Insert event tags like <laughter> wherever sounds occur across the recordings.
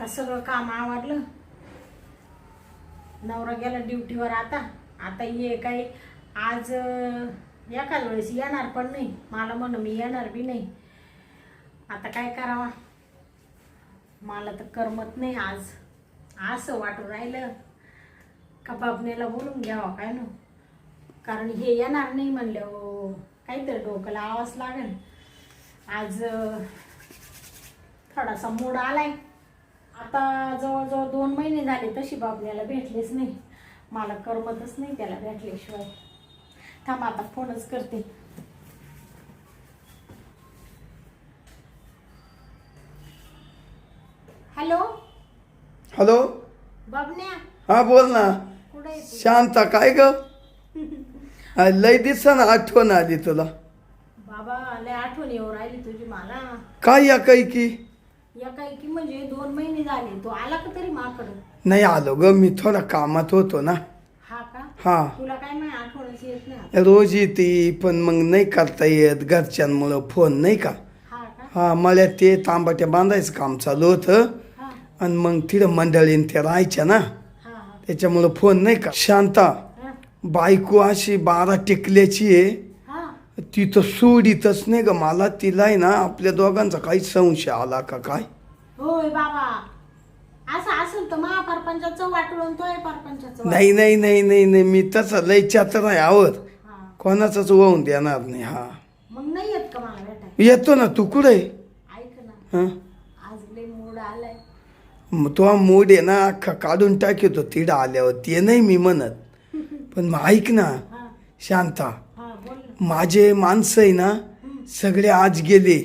आता सगळं काम आवडलं नवरा गेला ड्युटीवर आता. आता ये काही आज एकाच वेळेस येणार पण नाही. मला म्हण मी येणार बी नाही. आता काय करावा? मला तर करमत नाही आज. असं वाटून राहिलं. का बाबनेला बोलून घ्यावा काय ना? कारण हे येणार नाही म्हणलं हो काहीतरी डोकं लावावंच लागेल. आज थोडासा मूड आलाय. आता जवळजवळ दोन महिने झाले तशी बाबण्याला भेटलेच नाही. मला करमतच नाही त्याला भेटल्याशिवाय. थांब आता फोनच करते. हॅलो? हॅलो? बाबण्या? हा बोल ना. कुठे? शांता काय ग? <laughs> लय दिवसानं आठवण आली तुला. बाबा लय आठवण येऊ राहिली तुझी मला. काय या काही की म्हणजे दोन महिने झाले तू आला का तरी माकडं? नाही आलो ग मी थोडा कामात होतो ना. हा का? हा. तुला काय माहिती आठवणच येत नाही आता. रोज येते पण मग नाही करता येत घरच्यांमुळं फोन नाही का? हा का? हा मला ते तांबाट्या बांधायचं काम चालू होतं. हा. आणि मग तिथं मंडळीन ते राहायच्या ना. हा हा. त्याच्यामुळं फोन नाही का? शांता हा. बायको अशी बारा टिकल्याची आहे. हा ती तर सोडीतच नाही ग. मला तिला आहे ना आपल्या दोघांचा काही संशय आला का काय? होय बाबा. असं असेल तर महापरपंचाचं वाटून तोय परपंचाचं वाटून. नाही नाही नाही नाही नाही. मी तसं लय चातर आहे आवत हा. कोणाचाच वाहून देणार नाही हा. मग नाही येत का मला भेटाय येतो ना. तू कुठे ऐक ना. हा? आज लय मूड आलाय. मग तो मूड आहे ना अख्खा काढून टाकतो तिडं आल्यावर. ते नाही मी म्हणत. <laughs> पण मग ऐक ना. हा. शांता हा माझे माणसं आहे ना सगळे आज गेले.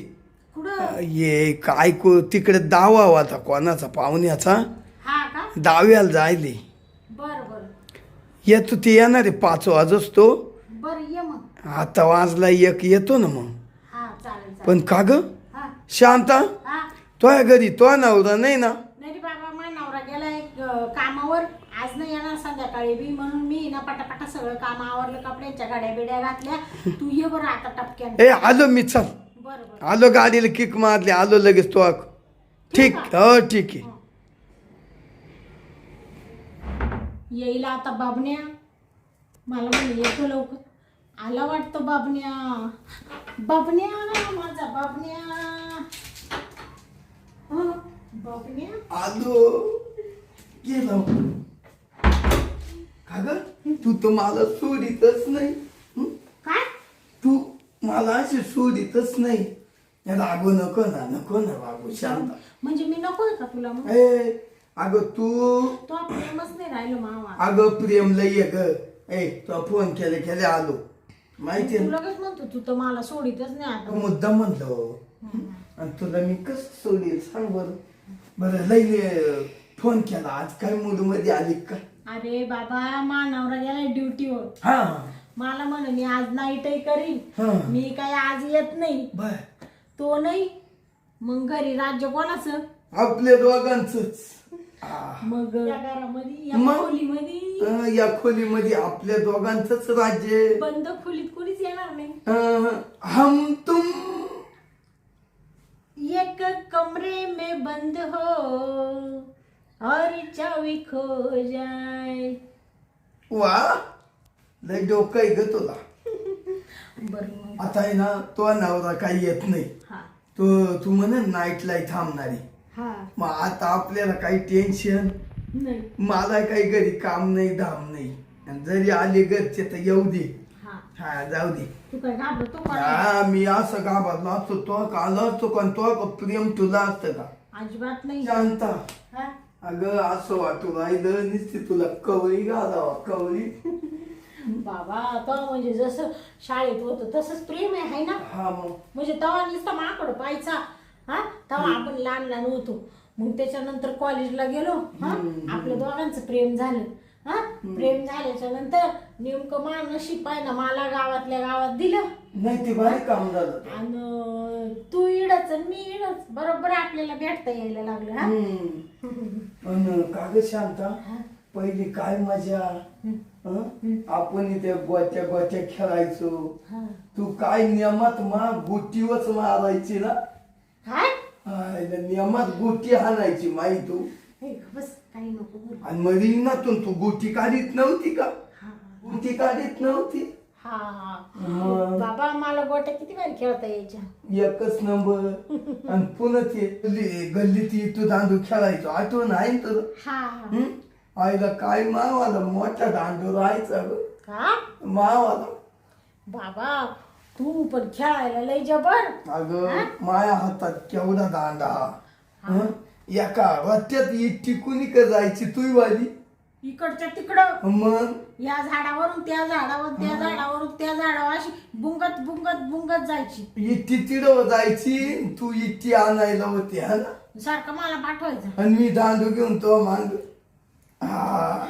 ये काय को तिकडे दावा होता कोणाचा पाहुण्याचा. दाव्याला जायले. येतो ते येणार आहे पाच वाजच तो आता वाजला एक येतो ना मग. पण का ग? शांता तोया घरी तो नवरा नाही ना? कामावर. आज नाही येणार. संध्याकाळी बी म्हणून मी ना पटापटा सगळं काम आवरलं कपड्यांच्या गाड्या बिड्या घातल्या. तू ये बरं आता टपक्यान. ए आलो मी चल. बरं बरं. आलो गाडीला किक मारली आलो लगेच तो ठीक हो ठीक आहे. येईल आता बाबण्या. मला म्हणे येतो लवकर. आला वाटतं बाबण्या. बाबण्या माझा बाबण्या. हं, बाबण्या. आलो. गेलो का ग? तू तर मला सोडितच नाही. हं? काय? तू मला अशी सोडितच नाही. रागू नको ना नको ना रागू शांत. म्हणजे मी नकोय का तुला मग? ए अगं तू तो प्रेमच नाही राहिलं मावा. अगं प्रेम लय आहे ग. ए तो फोन केले केले आलो. माहिती तू लगेच म्हणतो तू तर मला सोडितच नाही आता. मुद्दा म्हणलो आणि तुला मी कस सोडील सांग बरं. बरं लय फोन केला. आज काय मूडमध्ये आली का? अरे बाबा मा नवरा गेलाय ड्युटीवर हा. मला म्हण मी आज नाईटही करीन. मी काय आज येत नाही. बर. तो नाही. मग घरी राज्य कोणाचं? आपल्या दोघांच मग या घरामध्ये या मग? खोलीमध्ये? या खोलीमध्ये आपल्या दोघांच राज्य. बंद खोलीत कोणीच येणार नाही. अं, हम तुम. एक कमरे में बंद हो. और चावी खो जाए वा लय डोकं आहे ग तुला. <laughs> बरं मग. आता आहे ना तो नवरा काही येत नाही. हा. तो तू म्हणे नाईट लाई थांबणारी. हा. मग आता आपल्याला काही टेन्शन नाही. मला काही घरी काम नाही धाम नाही. आणि जरी आले घरचे तर येऊ दे. हा. हा जाऊ दे. तू काय घाबरतो का? हा मी असं घाबरलो असतो तो का आलो असतो पण तो प्रेम तुला असतं का? अजिबात नाही. शांता. हा? अगं असं वाटू राहिलं नुसती तुला कवळी घालावा कवळी. बाबा तो म्हणजे जसं शाळेत होतं तसंच प्रेम आहे हाय ना? हा मग. म्हणजे तेव्हा नुसतं माकडं पाहायचा हा? तेव्हा आपण लहान लहान होतो. मग त्याच्यानंतर कॉलेजला गेलो हा? आपल्या दोघांचं प्रेम झालं. हा? प्रेम झाल्याच्यानंतर नेमकं मा नशीब आहे ना मला गावातल्या गावात दिलं. नाही ते भारी काम झालं ते. आणि तू इडच आणि मी इडच. बरोबर आपल्याला भेटता यायला लागलं हा? हम्म. पण काग शांता. हा. पहिली काय मजा. हं? आपण इथे गोट्या गोट्या खेळायचो. हा. तू काय नियमात मा गुटीवच मारायची ना? आईला नियमात गोटी हाणायची माही तू? हे बस काही नको बोलू. आणि मग रिंगणातून तू गोटी काढीत नव्हती का? हा गोटी काढीत नव्हती? हा हा? बाबा मला गोट्या किती भारी खेळता यायच्या? एकच नंबर. आणि पुन्हा ते गल्ली- गल्लीत ये तू दांडू खेळायचो. आठवण आहे ना तुला? हा हं? आईला काय मावाला मोठा दांडू राहायचा ग. का? मावाला. बाबा तू पण खेळायला लय जबर. अगं माया हातात केवढा दांडा. हं? एका रस्त्यात इट्टी कुणी का जायची तुही वाली. इकडच्या तिकडं. मग? या झाडावरून त्या झाडावर त्या झाडावरून त्या झाडावर अशी बुंगत बुंगत बुंगत जायची. इट्टी तिडव जायची तू इट्टी आणायला होती हा ना? सारखं मला पाठवायचं. आणि मी दांडू घेऊन तो मांग हा.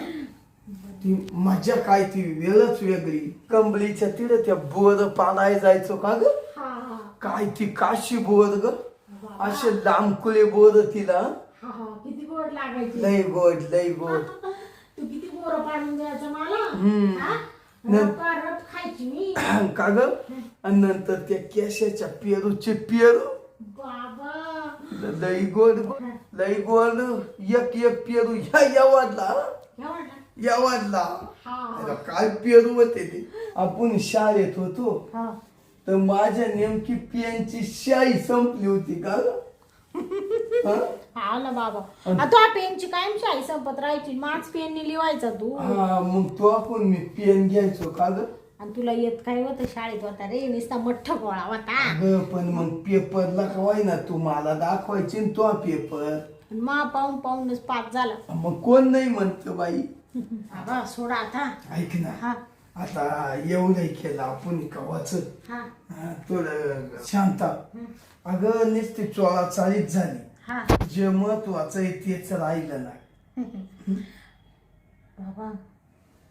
ती मजा काय ती वेळच वेगळी. कंबळीच्या तिड त्या बोर पालाय जायचो का ग? हा हा. काय ती काशी बोर ग? असे लांबकुळे बोर तिला. हा हा. किती गोड लागायची? लय गोड लय गोड तू किती गोरं पाडून द्यायचं मला? हम्म. हा? न- रप रप खायची मी. <clears throat> का ग? आणि नंतर त्या केशाच्या पेरूचे पेरू. बाबा. लई गोड लई गोड. एक एक पेरू ह्या या एवढा या हा. अरे काय पेरू होते ते? आपण शाळेत होतो. हा. तर माझ्या नेमकी पेनची शाई संपली होती का ग? <laughs> हं? हा ना बाबा. आता पेनची कायम शाई संपत राहायची. माच पेननी लिवायचा तू. हा मग तो आपण मी पेन घ्यायचो का ग? आणि तुला येत काय होतं? शाळेत होता रे. नुसता मठ्ठ गोळा होता. अगं पण मग पेपरला कवाय ना तू मला दाखवायची न तो पेपर. आणि मा पाहून पाहूनच पास झाला. मग कोण नाही म्हणतो बाई? <laughs> बाबा सोडा आता. ऐक ना. हा. आता एवढंही केलं आपण कवाच. हा. थोडं शांता. अगं नुसती चोळा चाळीत झाली. हा. जे महत्वाचं आहे तेच राहिलं ना <laughs> बाबा.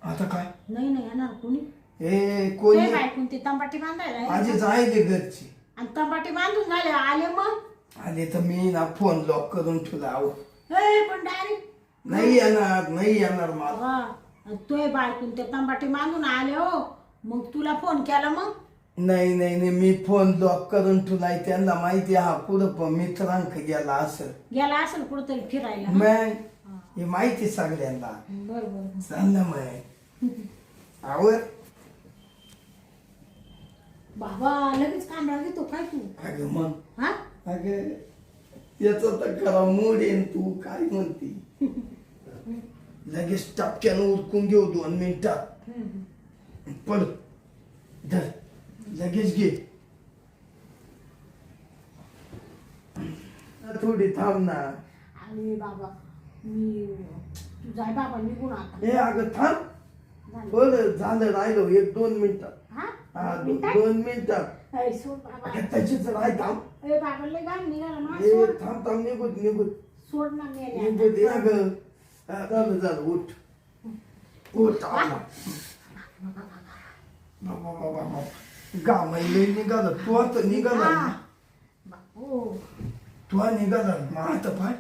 आता काय? नाही नाही येणार कोणी? ए कोणी? ते बायकून ते तंबाटी बांधायला आहे. माझे जायले घरची. आणि तंबाटी बांधून झाले आले मग? आले तर मी ना फोन लॉक करून ठेवला ए पण डायरेक्ट नाही येणार नाही येणार मला. बाबा. तोय बायकून ते तंबाटी बांधून आले हो. मग तुला फोन केला मग? नाही नाही नाही मी फोन लॉक करून ठेवलाय त्यांना माहिती आहे हा कुठं पण मित्रांक गेला असं गेला असेल कुठंतरी फिरायला मग? हे. माहिती सगळ्यांना. बर बर चाललं मग. आवड बाबा लगेच कांदा घेतो काय तू? अगं मग. हा? अगं याचा तर खरा मूड येईन तू काय म्हणती? <laughs> लगेच टपक्यानं उरकून घेऊ दोन मिनिटात. पड धर. लगेच घे. थोडी थांब ना अरे बाबा मी तू जाय बाबा निघून आता हे अगं थांब. झालं. बरं झालं राहिलो. एक दोन मिनिटात हा? हा दो- मिनिटात? दोन मिनिटात अरे सोड बाबा. अगं त्याचीच राय थांब. ए बाबा लय गाण निघाला ना हे सोड. थांब थांब निघून निघून. सोड ना मेल्या निघू दे अगं. झालं झालं उठ. उठ गावायला निघालं. तू आता निघाला हा. तू निघाला मग आता पाय.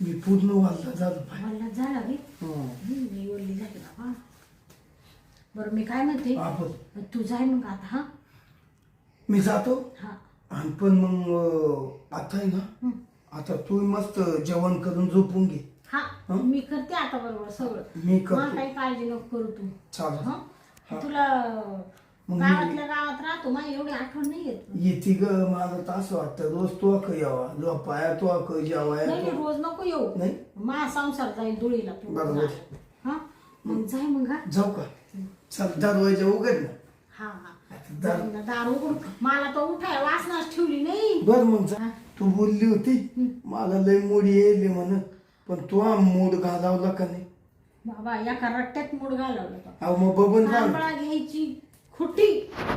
मी पूर्ण वाजला झालं पाय. झाला हं. बरं मी काय म्हणते? तू जाय मग आता हा? मी जातो? हा. आणि पण मग आता आहे ना. आता तू मस्त जेवण करून झोपून घे. हा? मी करते आता बरोबर सगळं. मी मला करतो काही काळजी नको करू तू. चालेल. हं? हा. तुला मग मी- गावातल्या गावात राहतो माझी एवढी आठवण नाही येत. येते ग मला तर असं वाटतं रोज तू अख यावा लोपाया तू अख जेवाया नाही नाही, तू रोज नको येऊ. नाही? मा संसार जाईल धुळीला तू बरोबर. हा? मग जाय मग हा. जाऊ का? चल दरवाजा उघड ना. हा हा. आता दर- उघड मला तर उठाय वासनाच ठेवली नाही. बर मग जा. हा. तू बोलली होती मला लय मूड येईल म्हणून पण तू हा मूड घालावला का नाही? बाबा एका रट्ट्यात मूड घालवला तो? अहो मग बबन तांबळा घ्यायची खुटी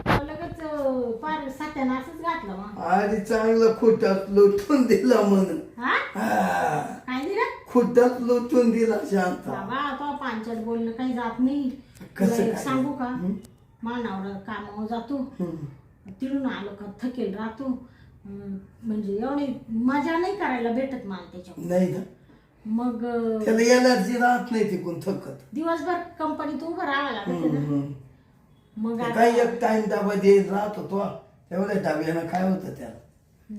लगेच अं, पार सत्यानाशच घातलं मग. आधी चांगलं खोट्यात लोटून दिला म्हणून हा? हा. काय दिलं? खोट्यात लोटून दिला शांत. बाबा तो पांचट बोलणं काही जात नाही. कसं तुला एक काय? सांगू का? मानावर कामावर जातो. तिळून आलो का थकेल राहतो. म्हणजे एवढी मजा नाही करायला भेटत मला त्याच्यावर नाही ना. मग अं, त्याला एनर्जी राहत नाही तिकून थकत. दिवसभर कंपनीत उभं राहावं लागत ना. मग आता- काय एक टाइम डबा देत राहतो तो. तेवढ्या डाब्यानं काय होतं त्याला?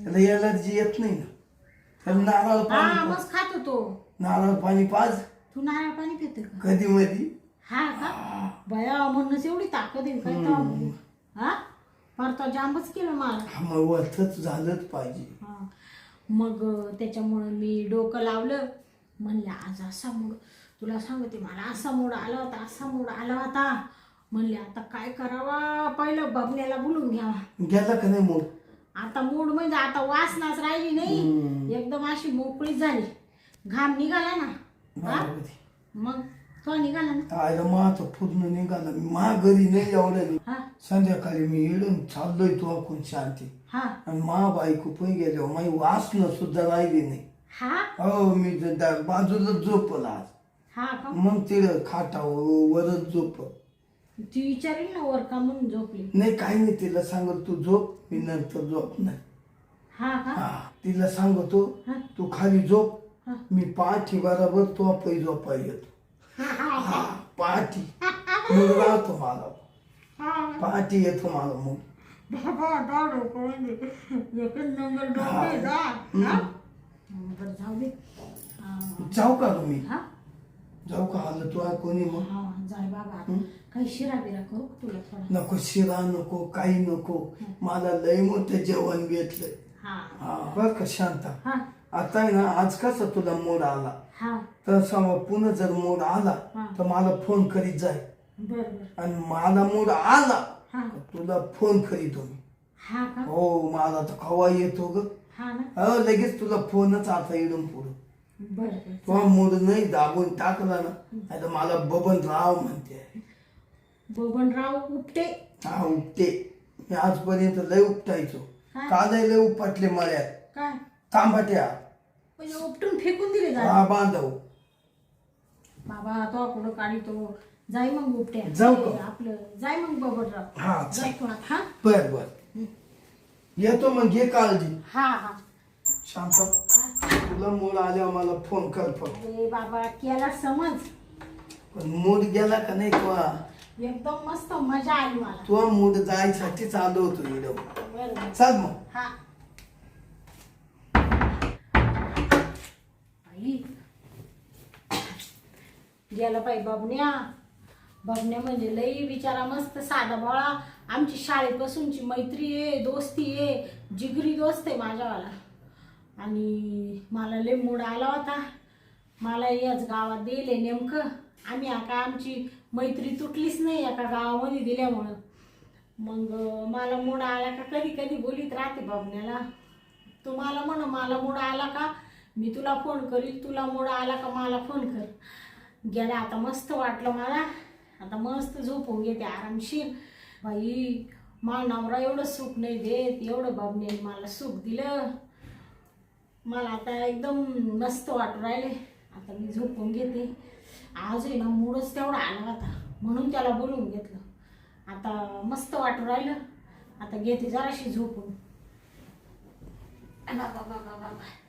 त्याला एलर्जी येत नाही ना. त्याला नारळ हा पाणी मस्त खातो तो. नारळ पाणी पाज. तू नारळ पाणी पिते का? कधी मधी हा का? बया म्हणूनच एवढी ताकद आहे काय हा? फार तो जांबच केलं मला. हा मग वथच झालंच पाहिजे. हा. मग त्याच्यामुळं मी डोकं लावलं. म्हणलं आज असा मूड. तुला सांगते मला असा मूड आला होता असा मूड आला होता. म्हणले आता काय करावा? पहिलं बबण्याला बोलून घ्यावा. गेला का नाही मूड? आता मूड म्हणजे आता वासनाच राहिली नाही. एकदम अशी मोकळी झाली. घाम निघाला ना. हा? मग? तो निघाला ना. आयला माझं पूर्ण निघाला. मी घरी नाही एवढं. नाही हा. संध्याकाळी मी इडून चाललोय तो आपण शांती. हा. आणि मा बायको पण गेलो. माझी वासना सुद्धा राहिली नाही. हा? हो मी ज- दा- बाजूला झोपला आज. हा का? मग तिला खाटावर वरच झोप ती विचारेल ना वर का म्हणून झोपली? नाही काही नाही. तिला सांगत तू झोप. मी नंतर झोप नाही. हा का? हा. तिला सांगतो हा. तू खाली झोप. हा. मी पाठी बरोबर तो पै झोपा येतो. हा पाठी मग राहतो मला हा पाठी येतो मला मग. बाबा डोकं म्हणजे एकच नंबर डोकं जा हा? बरं जाऊ दे. हा. जाऊ का तुम्ही? हा? जाऊ का? आलं तू कोणी मग? हा जाय बाबा. काही शिरा बिरा करू तुला थोडा? नको शिरा नको काही नको. मला लय मोठं जेवण घेतलंय हा बरं का शांता. हा. आता आहे ना आज कसा तुला मोड आला? तर समजा पुन्हा जर मोड आला. तर मला फोन करीत जाय. आणि मला मोड आला तुला फोन करीतो मी. हा का? मला तर खवा येतो ग. लगेच तुला फोनच आता इडून पुढं. तो मूड नाही दाबून टाकला ना नाही तर मला बबन राव म्हणते. बबनराव उपटे. हा उपटे. मी आजपर्यंत लय उपटायचो? कालही लय उपटले मळ्यात. काय? तांबाट्या. म्हणजे उपटून फेकून दिले जा हा बांधव. बाबा तो कुठं काढी तो जाय मग उपट्या. जाऊ ते का? आपलं जाय मग हा जाय तू आता हा? बर बर. येतो मग घे काळजी. हा हा. शांत. तुला मूड आल्यावर मला फोन कर फक्त. अरे बाबा केला समज. पण मूड गेला का नाही तुला एकदम मस्त मजा आली मला. तुला मूड जायसाठीच आलो होतो इडव बरं बरं. चाल मग. हा. बाई. गेला पाहिजे बाबण्या बाबण्या म्हणजे लई बिचारा मस्त साधा बोळा. आमची शाळेपासूनची मैत्री आहे दोस्ती आहे जिगरी दोस्त आहे माझ्यावाला. आणि मला लई मूड आला होता. मला याच गावात दिले नेमकं. आम्ही आता आमची मैत्री तुटलीच नाही एका गावामध्ये दिल्यामुळं. मग मला मूड आला का? कधी कधी बोलीत राहते बाबण्याला तुम्हाला मला म्हण मला मूड आला का? मी तुला फोन करील तुला मोड आला का मला फोन कर. गेला आता मस्त वाटलं मला. आता मस्त झोपून घेते आरामशीर. बाई मला नवरा एवढं सुख नाही देत एवढं बाबने मला सुख दिलं. मला आता एकदम मस्त वाटू राहिले. आता मी झोपून घेते. आज आहे ना मूडच तेवढा आला होता. म्हणून त्याला बोलून घेतलं. आता मस्त वाटू राहिलं. आता घेते जराशी झोपून. बाबा बाबा बाबा.